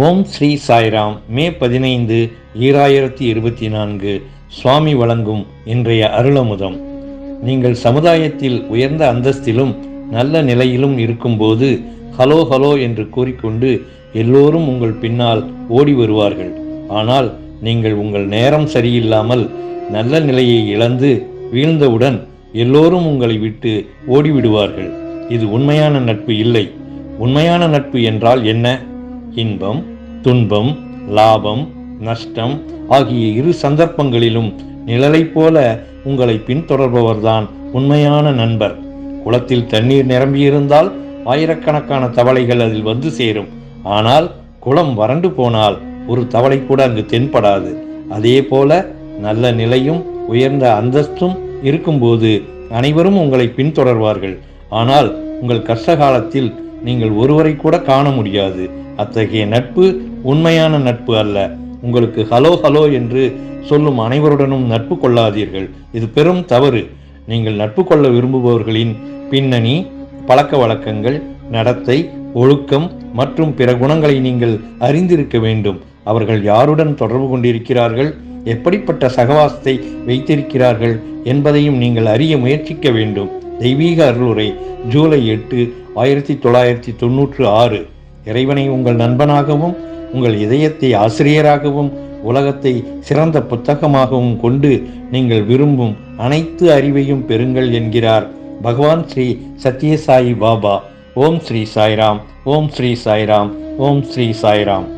ஓம் ஸ்ரீ சாய்ராம். மே பதினைந்து ஈராயிரத்தி இருபத்தி நான்கு. சுவாமி வழங்கும் இன்றைய அருளமுதம். நீங்கள் சமுதாயத்தில் உயர்ந்த அந்தஸ்திலும் நல்ல நிலையிலும் இருக்கும்போது ஹலோ ஹலோ என்று கூறிக்கொண்டு எல்லோரும் உங்கள் பின்னால் ஓடி வருவார்கள். ஆனால் நீங்கள் உங்கள் நேரம் சரியில்லாமல் நல்ல நிலையை இழந்து வீழ்ந்தவுடன் எல்லோரும் உங்களை விட்டு ஓடிவிடுவார்கள். இது உண்மையான நட்பு இல்லை. உண்மையான நட்பு என்றால் என்ன? இன்பம் துன்பம் லாபம் நஷ்டம் ஆகிய இரு சந்தர்ப்பங்களிலும் நிழலைப் போல உங்களை பின்தொடர்பவர்தான் உண்மையான நண்பர். குளத்தில் தண்ணீர் நிரம்பியிருந்தால் ஆயிரக்கணக்கான தவளைகள் அதில் வந்து சேரும். ஆனால் குளம் வறண்டு போனால் ஒரு தவளை கூட அங்கு தென்படாது. அதே போல நல்ல நிலையும் உயர்ந்த அந்தஸ்தும் இருக்கும்போது அனைவரும் உங்களை பின்தொடர்வார்கள். ஆனால் உங்கள் கஷ்ட காலத்தில் நீங்கள் ஒருவரை கூட காண முடியாது. அத்தகைய நட்பு உண்மையான நட்பு அல்ல. உங்களுக்கு ஹலோ ஹலோ என்று சொல்லும் அனைவருடனும் நட்பு கொள்ளாதீர்கள். இது பெரும் தவறு. நீங்கள் நட்பு கொள்ள விரும்புபவர்களின் பின்னணி பழக்க வழக்கங்கள் நடத்தை ஒழுக்கம் மற்றும் பிற குணங்களை நீங்கள் அறிந்திருக்க வேண்டும். அவர்கள் யாருடன் தொடர்பு கொண்டிருக்கிறார்கள்? எப்படிப்பட்ட சகவாசத்தை வைத்திருக்கிறார்கள் என்பதையும் நீங்கள் அறிய முயற்சிக்க வேண்டும். தெய்வீக அருளுரை ஜூலை எட்டு ஆயிரத்தி தொள்ளாயிரத்தி தொன்னூற்று ஆறு. இறைவனை உங்கள் நண்பனாகவும் உங்கள் இதயத்தை ஆசிரியராகவும் உலகத்தை சிறந்த புத்தகமாகவும் கொண்டு நீங்கள் விரும்பும் அனைத்து அறிவையும் பெறுங்கள் என்கிறார் பகவான் ஸ்ரீ சத்யசாயி பாபா. ஓம் ஸ்ரீ சாய்ராம் ஓம் ஸ்ரீ சாய்ராம் ஓம் ஸ்ரீ சாய்ராம்.